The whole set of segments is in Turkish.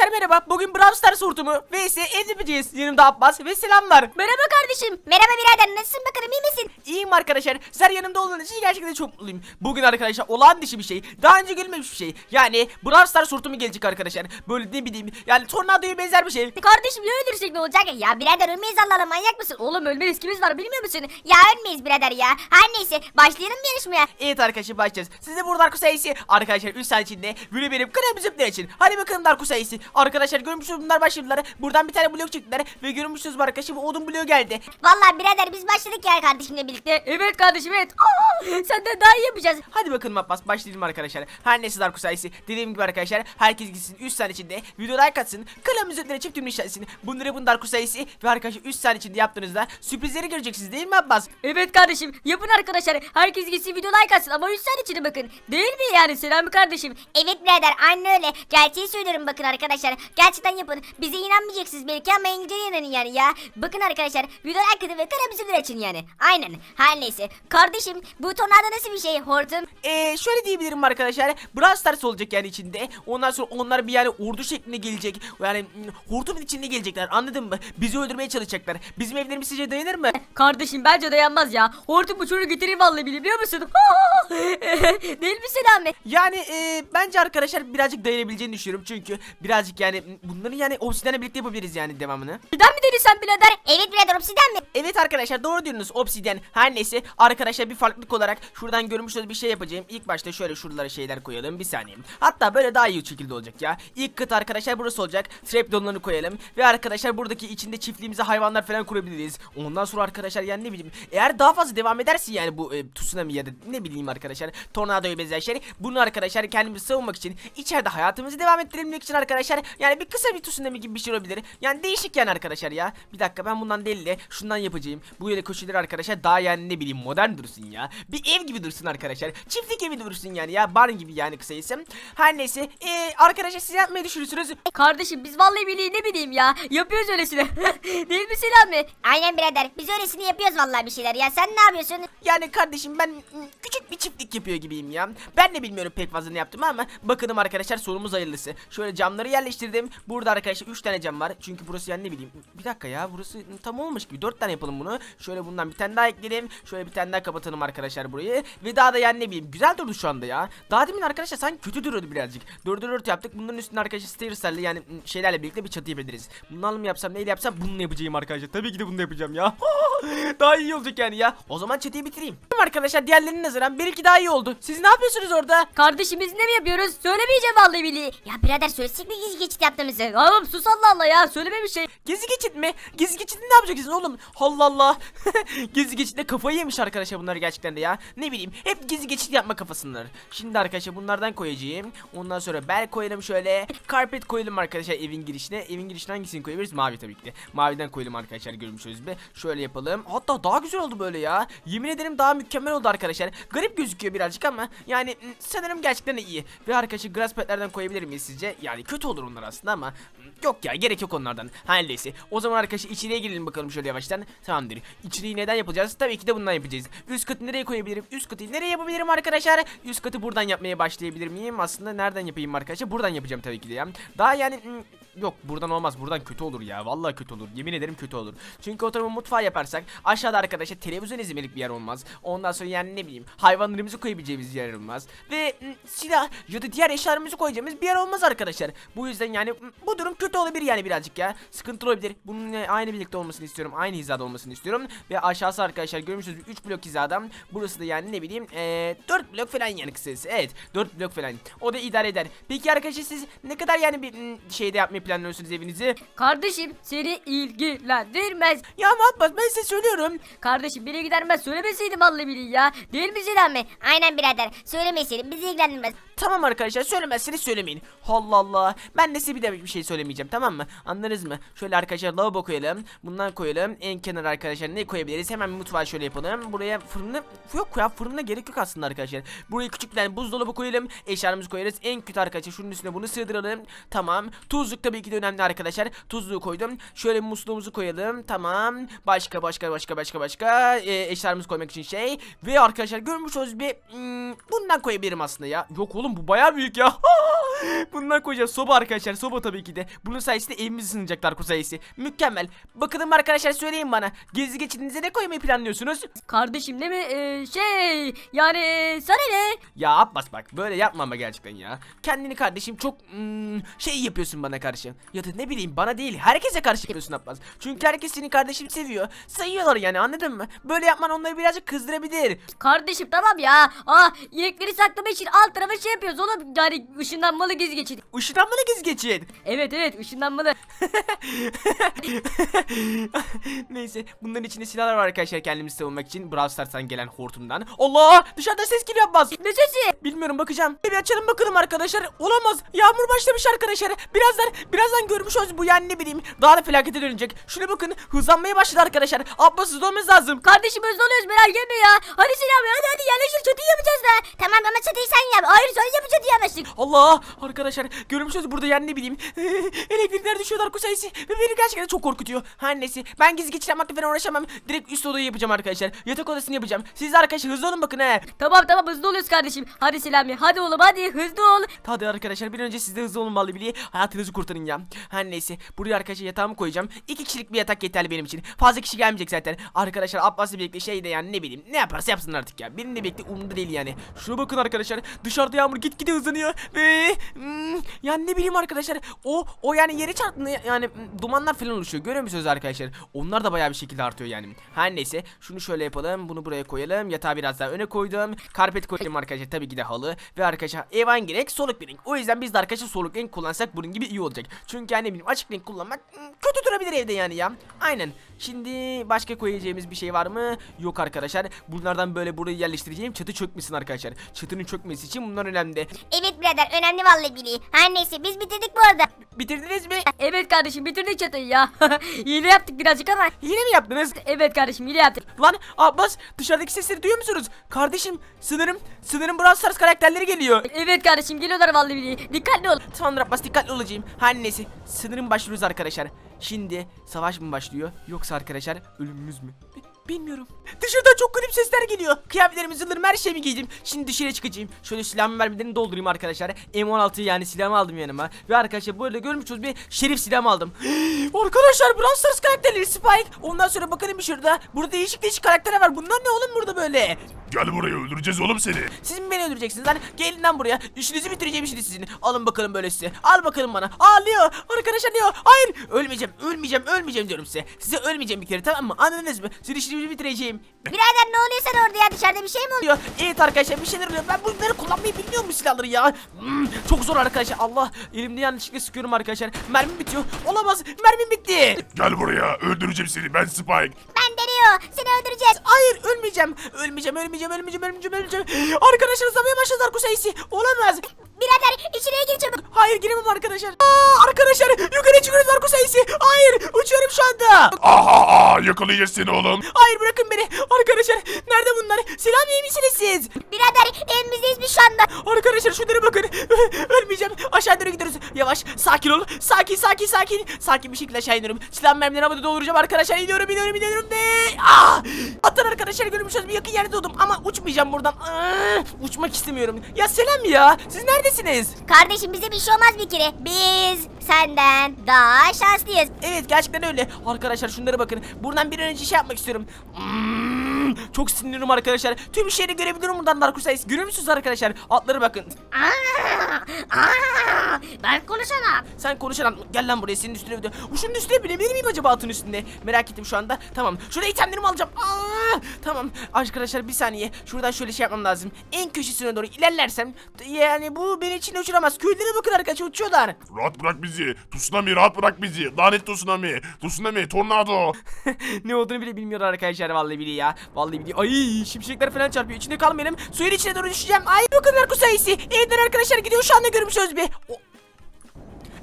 Arkadaşlar merhaba. Bugün Brawl Stars hortumu vs yapacağız. Yanımda Abbas ve selamlar. Merhaba kardeşim. Merhaba birader nasılsın bakalım iyi misin? İyiyim arkadaşlar. Sizler yanımda olduğunuz için gerçekten çok mutluyum. Bugün arkadaşlar olağan dışı bir şey. Daha önce görülmemiş bir şey. Yani Brawl Stars hortumu gelecek arkadaşlar. Böyle ne bileyim yani tornadoya benzer bir şey. Kardeşim ya ölürsek ne olacak? Ya birader ölmeyiz Allah'la manyak mısın? Oğlum ölme riskimiz var bilmiyor musun? Ya ölmeyiz birader ya. Her neyse başlayalım mı yarışmaya? Evet arkadaşlar başlayacağız. Siz de burada Darko sayısı arkadaşlar 3 saat içinde böyle benim kanalımı zıplar için. Hadi bakalım Darko sayısı. Arkadaşlar görmüşsünüz bunlar başladılar. Buradan bir tane blok çıktılar ve görmüşsünüz bu arkadaşlar bu odun bloğu geldi. Vallahi birader biz başladık ya kardeşimle birlikte. Evet kardeşim evet. Aa, senden daha iyi yapacağız. Hadi bakalım Abbas başlayalım arkadaşlar. Her neyse Darko sayısı. Dediğim gibi arkadaşlar herkes gitsin 3 saniye içinde video like atsın. Kanalımın üzerine çift tümünü işaretsin. Bunları bunun Darko sayısı ve arkadaşlar 3 saniye içinde yaptığınızda sürprizleri göreceksiniz değil mi Abbas? Evet kardeşim yapın arkadaşlar. Herkes gitsin video like atsın ama 3 saniye içine bakın. Değil mi yani Selami kardeşim? Evet birader aynı öyle. Gerçeği söylüyorum bakın arkadaşlar. Gerçekten yapın. Bize inanmayacaksınız belki ama İngilizce inanın yani ya. Bakın arkadaşlar video like atın ve kanalımızı açın yani. Aynen. Her neyse. Kardeşim bu tornado nasıl bir şey hortum? Ee, şöyle diyebilirim arkadaşlar. Brawl Stars olacak yani içinde. Ondan sonra onlar bir yani ordu şeklinde gelecek. Yani mm, hortumun içinde gelecekler anladın mı? Bizi öldürmeye çalışacaklar. Bizim evlerimiz sizce dayanır mı? Kardeşim bence dayanmaz ya. Hortum bu çocuğu getireyim vallahi biliyor musun? Değil mi Selami? Yani e, bence arkadaşlar birazcık dayanabileceğini düşünüyorum. Çünkü birazcık yani mm, bunları yani obsidenle birlikte yapabiliriz yani devamını. Neden mi dedin sen birader? Evet birader obsiden mi? Evet arkadaşlar doğru diyorsunuz obsidyen. Her neyse arkadaşlar bir farklılık olarak şuradan görmüş olduğunuz bir şey yapacağım. İlk başta şöyle şuralara şeyler koyalım bir saniye. Hatta böyle daha iyi şekilde olacak ya. İlk kıt arkadaşlar burası olacak. Trapdoor'larını koyalım. Ve arkadaşlar buradaki içinde çiftliğimize hayvanlar falan kurabiliriz. Ondan sonra arkadaşlar yani ne bileyim. Eğer daha fazla devam ederse yani bu e, tsunami ya da ne bileyim arkadaşlar. Tornadoya benzer şey. Bunu arkadaşlar kendimizi savunmak için içeride hayatımızı devam ettirebilmek için arkadaşlar. Yani bir kısa bir tsunami gibi bir şey olabilir. Yani değişik yani arkadaşlar ya. Bir dakika ben bundan değil de şundan yapacağım. Bu yere köşeleri arkadaşlar daha yani ne bileyim modern dursun ya. Bir ev gibi dursun arkadaşlar. Çiftlik evi dursun yani ya. Barn gibi yani kısa isim. Her neyse. Ee, arkadaşlar siz yapmayı düşünürsünüz. Kardeşim biz vallahi billahi ne bileyim ya. Yapıyoruz öylesine. Değil mi Selami? Aynen birader. Biz öylesine yapıyoruz vallahi bir şeyler ya. Sen ne yapıyorsun? Yani kardeşim ben küçük bir çiftlik yapıyor gibiyim ya. Ben de bilmiyorum pek fazla ne yaptım ama bakalım arkadaşlar sorumuz hayırlısı. Şöyle camları yerleştirdim. Burada arkadaşlar 3 tane cam var. Çünkü burası yani ne bileyim. Bir dakika ya burası tam olmuş gibi. 4 tane yapalım bunu. Şöyle bundan bir tane daha ekleyelim. Şöyle bir tane daha kapatalım arkadaşlar burayı. Ve daha da yani ne bileyim güzel durdu şu anda ya. Daha demin arkadaşlar sanki kötü duruyordu birazcık. 4'e 4 yaptık. Bunların üstüne arkadaşlar stairs'lerle yani şeylerle birlikte bir çatı yapabiliriz. Bunlarla mı yapsam neyle yapsam bunu yapacağım arkadaşlar. Tabii ki de bunu yapacağım ya. daha iyi olacak yani ya. O zaman çatıyı bitireyim. Tamam arkadaşlar diğerlerinin nazaran benimki daha iyi oldu. Siz ne yapıyorsunuz orada? Kardeşim biz ne mi yapıyoruz? Söylemeyeceğim vallahi billahi. Ya birader söylesek mi gizli geçit yaptığımızı? Oğlum sus Allah Allah ya. Söyleme bir şey. Gizli geçit mi? Gizli geçitte ne yapacaksınız oğlum? Allah Allah. gizli geçitte kafayı yemiş arkadaşlar bunlar gerçekten de ya. Ne bileyim hep gizli geçit yapma kafasındalar. Şimdi arkadaşlar bunlardan koyacağım. Ondan sonra bel koyalım şöyle. Carpet koyalım arkadaşlar evin girişine. Evin girişine hangisini koyabiliriz? Mavi tabii ki de. Maviden koyalım arkadaşlar görmüşsünüz be. Şöyle yapalım. Hatta daha güzel oldu böyle ya. Yemin ederim daha mükemmel oldu arkadaşlar. Garip gözüküyor birazcık ama yani mm, sanırım gerçekten iyi. Ve arkadaşlar grass petlerden koyabilir miyiz sizce? Yani kötü olur onlar aslında ama mm, yok ya gerek yok onlardan. Her neyse. O zaman arkadaşlar içeriye girelim bakalım şöyle yavaştan. Tamamdır. İçeriği neden yapacağız? Tabii ki de bundan yapacağız. Üst katı nereye koyabilirim? Üst katı nereye yapabilirim arkadaşlar? Üst katı buradan yapmaya başlayabilir miyim? Aslında nereden yapayım arkadaşlar? Buradan yapacağım tabii ki de ya. Daha yani mm, yok buradan olmaz. Buradan kötü olur ya. Vallahi kötü olur. Yemin ederim kötü olur. Çünkü o tarafa mutfağı yaparsak aşağıda arkadaşlar televizyon izlemelik bir yer olmaz. Ondan sonra yani ne bileyim hayvanlarımızı koyabileceğimiz yer olmaz. Ve mm, silah ya da diğer eşyalarımızı koyacağımız bir yer olmaz arkadaşlar. Bu yüzden yani mm, bu durum kötü olabilir yani birazcık ya. Sıkıntı olabilir. Bunun e, aynı birlikte olmasını istiyorum. Aynı hizada olmasını istiyorum. Ve aşağısı arkadaşlar görmüşsünüz 3 blok hizadan. Burası da yani ne bileyim e, 4 blok falan yani kısacası. Evet 4 blok falan. O da idare eder. Peki arkadaşlar siz ne kadar yani bir şeyde yapmayı planlıyorsunuz evinizi? Kardeşim seni ilgilendirmez. Ya Abbas ben size söylüyorum. Kardeşim biri gidermez söylemeseydim vallahi billahi ya. Değil mi Selami? Aynen birader. Söylemeseydin bizi ilgilendirmez. Tamam arkadaşlar söylemezseniz söylemeyin. Allah Allah. Ben de size bir de bir şey söylemeyeceğim tamam mı? Anladınız mı? Şöyle arkadaşlar lavabo koyalım. Bundan koyalım. En kenar arkadaşlar ne koyabiliriz? Hemen mutfağı şöyle yapalım. Buraya fırını yok ya fırına gerek yok aslında arkadaşlar. Buraya küçük bir tane buzdolabı koyalım. Eşyalarımızı koyarız. En kötü arkadaşlar şunun üstüne bunu sığdıralım. Tamam. Tuzluk tabii ki de önemli arkadaşlar. Tuzluğu koydum. Şöyle musluğumuzu koyalım. Tamam. Başka başka başka başka başka e, eşyalarımızı koymak için şey. Ve arkadaşlar görmüş olduğunuz bir hmm, bundan koyabilirim aslında ya. Yok oğlum bu bayağı büyük ya. bundan koyacağız soba arkadaşlar soba tabii ki de. Bunun sayesinde evimiz ısınacak Darko sayesi. Mükemmel. Bakalım arkadaşlar söyleyin bana. Gezi geçidinize ne koymayı planlıyorsunuz? Kardeşim değil mi? Ee, şey yani ee, sana ne? Ya Abbas bak böyle yapma ama gerçekten ya. Kendini kardeşim çok hmm, şey yapıyorsun bana karşı. Ya da ne bileyim bana değil herkese karşı yapıyorsun Abbas. Çünkü herkes seni kardeşim seviyor. Sayıyorlar yani anladın mı? Böyle yapman onları birazcık kızdırabilir. Kardeşim tamam ya. Ah yiyekleri saklama için alt tarafa şey yapıyoruz oğlum. Yani ışınlanmalı gizli geçit. Işınlanmalı gezi geçin. Evet evet ışınlanmalı. Neyse bunların içinde silahlar var arkadaşlar kendimizi savunmak için Brawl Stars'tan gelen hortumdan. Allah dışarıda ses geliyor Abbas. ne sesi? Bilmiyorum bakacağım. Bir açalım bakalım arkadaşlar. Olamaz. Yağmur başlamış arkadaşlar. Birazdan birazdan görmüş oluruz bu yani ne bileyim. Daha da felakete dönecek. Şuna bakın hızlanmaya başladı arkadaşlar. Abbas hızlı olmamız lazım. Kardeşim hızlı oluyoruz merak etme ya. Hadi Selam hadi hadi yerleşir çatıyı yapacağız da. Tamam ama çatıyı sen yap. Hayır sen yapacaksın diyemezsin. Allah arkadaşlar görmüş oluruz burada yani ne bileyim. Elektrikler düşüyorlar kusayisi. Ve beni gerçekten çok korkutuyor. Her neyse ben gizli geçiş yapmakla falan uğraşamam. Direkt üst odayı yapacağım arkadaşlar. Yatak odasını yapacağım. Siz de arkadaşlar hızlı olun bakın he. Tamam tamam hızlı oluyoruz kardeşim. Hadi Selami hadi oğlum hadi hızlı ol. Hadi arkadaşlar bir önce siz de hızlı olun vallahi billahi hayatınızı kurtarın ya. Her neyse buraya arkadaşlar yatağımı koyacağım. İki kişilik bir yatak yeterli benim için. Fazla kişi gelmeyecek zaten. Arkadaşlar Abbas'la birlikte şey de yani ne bileyim ne yaparsa yapsın artık ya. Benimle birlikte umurumda değil yani. Şuna bakın arkadaşlar dışarıda yağmur gitgide hızlanıyor ve hmm, ne bileyim arkadaşlar o o yani yere çarptığında yani hmm, dumanlar falan oluşuyor. Görüyor musunuz arkadaşlar? Onlar da bayağı bir şekilde artıyor yani. Her neyse şunu şöyle yapalım. Bunu buraya koyalım. Yatağı biraz daha öne koydum. Karpet koydum arkadaşlar. Tabii ki de halı. Ve arkadaşlar evan gerek soluk bir renk. O yüzden biz de arkadaşlar soluk renk kullansak bunun gibi iyi olacak. Çünkü yani ne bileyim açık renk kullanmak hmm, kötü durabilir evde yani ya. Aynen. Şimdi başka koyacağımız bir şey var mı? Yok arkadaşlar. Bunlardan böyle burayı yerleştireceğim. Çatı çökmesin arkadaşlar. Çatının çökmesi için bunlar önemli. Evet birader önemli vallahi bili. Her neyse biz bitirdik bu arada. Bitirdiniz mi? Evet kardeşim bitirdik çatıyı ya. hile yaptık birazcık ama. Yine mi yaptınız? Evet kardeşim hile yaptık. Lan Abbas dışarıdaki sesleri duyuyor musunuz? Kardeşim sınırım sınırım Brawl Stars karakterleri geliyor. Evet kardeşim geliyorlar vallahi billahi. Dikkatli ol. Tamamdır Abbas dikkatli olacağım. Her neyse sınırım başlıyoruz arkadaşlar. Şimdi savaş mı başlıyor yoksa arkadaşlar ölümümüz mü? Bi- Bilmiyorum. Dışarıdan çok garip sesler geliyor. Kıyafetlerimi zırhlarımı her şeyimi giydim. Şimdi dışarı çıkacağım. Şöyle silahımı vermelerini doldurayım arkadaşlar. M16 yani silahımı aldım yanıma. Ve arkadaşlar arada görmüşsünüz bir şerif silahımı aldım. arkadaşlar Brawl Stars karakterleri Spike. Ondan sonra bakalım bir şurada. Burada değişik değişik karakterler var. Bunlar ne oğlum burada böyle? Gel buraya öldüreceğiz oğlum seni. Siz mi beni öldüreceksiniz lan? Gelin lan buraya. İşinizi bitireceğim şimdi sizin. Alın bakalım böyle size. Al bakalım bana. Ağlıyor. Arkadaşlar diyor. Hayır. Ölmeyeceğim. Ölmeyeceğim. Ölmeyeceğim diyorum size. Size ölmeyeceğim bir kere tamam mı? Anladınız mı? Sizin işinizi bitireceğim. Birader ne oluyor sen orada ya dışarıda bir şey mi oluyor? Evet arkadaşlar bir şeyler oluyor. Ben bunları kullanmayı bilmiyorum bu silahları ya. Hmm, çok zor arkadaşlar. Allah. Elimde yanlışlıkla sıkıyorum arkadaşlar. Mermim bitiyor. Olamaz. Mermim bitti. Gel buraya öldüreceğim seni ben Spike. Ben deniyor seni öldüreceğiz. Hayır ölmeyeceğim. Ölmeyeceğim. Ölmeyeceğim. Ölmeyeceğim. Ölmeyeceğim. Ölmeyeceğim. Arkadaşlar hızlamaya başladılar kusayisi. Olamaz. Birader içeriye gir. Hayır giremem arkadaşlar. Aa, arkadaşlar yukarı çıkıyoruz Darko sayısı. Hayır uçuyorum şu anda. Aha aha oğlum. Hayır bırakın beni. Arkadaşlar nerede bunlar? Selam iyi misiniz siz? Birader evimizdeyiz biz şu anda. Arkadaşlar şunlara bakın. Ölmeyeceğim. Aşağı doğru gidiyoruz. Yavaş sakin ol. Sakin sakin sakin. Sakin bir şekilde aşağı iniyorum. Silah mermileri havada dolduracağım arkadaşlar. İniyorum iniyorum iniyorum de. Ah! Atın arkadaşlar görmüşsünüz bir yakın yerde doğdum ama uçmayacağım buradan. Aa, uçmak istemiyorum. Ya selam ya. Siz neredesiniz? Kardeşim bize bir şey olmaz bir kere. Biz senden daha şanslıyız. Evet gerçekten öyle. Arkadaşlar şunlara bakın. Buradan bir an önce şey yapmak istiyorum. Hmm, çok sinirliyim arkadaşlar. Tüm şehri görebiliyorum buradan Darkus Ice. Görüyor musunuz arkadaşlar? Atlara bakın. Aa, aa, ben konuşamam. Sen konuşan gel lan buraya senin üstüne. O şunun üstüne binebilir miyim acaba atın üstünde? Merak ettim şu anda. Tamam. Şurada itemlerimi alacağım. Aa, tamam. Arkadaşlar bir saniye. Şuradan şöyle şey yapmam lazım. En köşesine doğru ilerlersem yani bu beni içine uçuramaz. Köylere bakın arkadaşlar uçuyorlar. Rahat bırak bizi. Tsunami rahat bırak bizi. Lanet Tsunami. Tsunami tornado. ne olduğunu bile bilmiyorlar arkadaşlar vallahi bile ya. Vallahi bile. Ay şimşekler falan çarpıyor. İçinde kalmayalım. Suyun içine doğru düşeceğim. Ay bakın narko sayısı. Evden arkadaşlar gidiyor şu anda görmüşsünüz bir. O-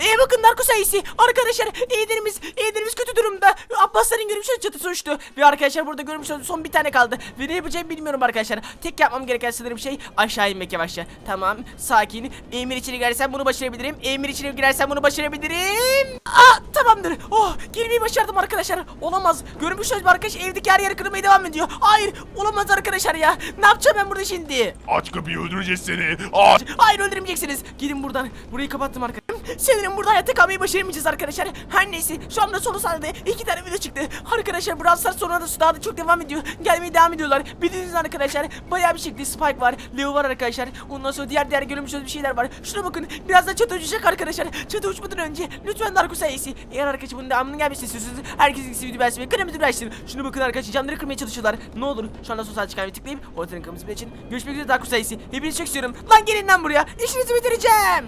ee bakın narko sayısı. Arkadaşlar evlerimiz, evlerimiz kötü durumda. Abbasların görmüşsünüz çatısı uçtu. Ve arkadaşlar burada görmüşsünüz son bir tane kaldı. Ve ne yapacağımı bilmiyorum arkadaşlar. Tek yapmam gereken sanırım şey aşağı inmek yavaşça. Tamam sakin. Emir içine girersem bunu başarabilirim. Emir içine girersem bunu başarabilirim. Aa tamamdır. Oh girmeyi başardım arkadaşlar. Olamaz. Mü arkadaş evdeki her yer kırmaya devam ediyor. Hayır olamaz arkadaşlar ya. Ne yapacağım ben burada şimdi? Aç kapıyı öldüreceğiz seni. Aç. Hayır öldürmeyeceksiniz. Gidin buradan. Burayı kapattım arkadaşlar. Sanırım burada hayatta kalmayı başaramayacağız arkadaşlar. Her neyse şu anda sonu sahnede iki tane video çıktı. Arkadaşlar Brawl sonra da daha da çok devam ediyor. Gelmeye devam ediyorlar. Bildiğiniz arkadaşlar bayağı bir şekilde Spike var. Leo var arkadaşlar. Ondan sonra diğer diğer görülmüş bir şeyler var. Şuna bakın birazdan çatı uçacak arkadaşlar. Çatı uçmadan önce lütfen Darko sayesi. Eğer arkadaşlar bunun devamının gelmesini istiyorsanız herkesin ikisi video beğensin ve kanalıma açsın. Şuna bakın arkadaşlar camları kırmaya çalışıyorlar. Ne olur şu anda sosyal çıkan bir tıklayıp ortadan kırmızı için. Görüşmek üzere Darko sayesi. Hepinizi çok istiyorum. Lan gelin lan buraya. İşinizi bitireceğim.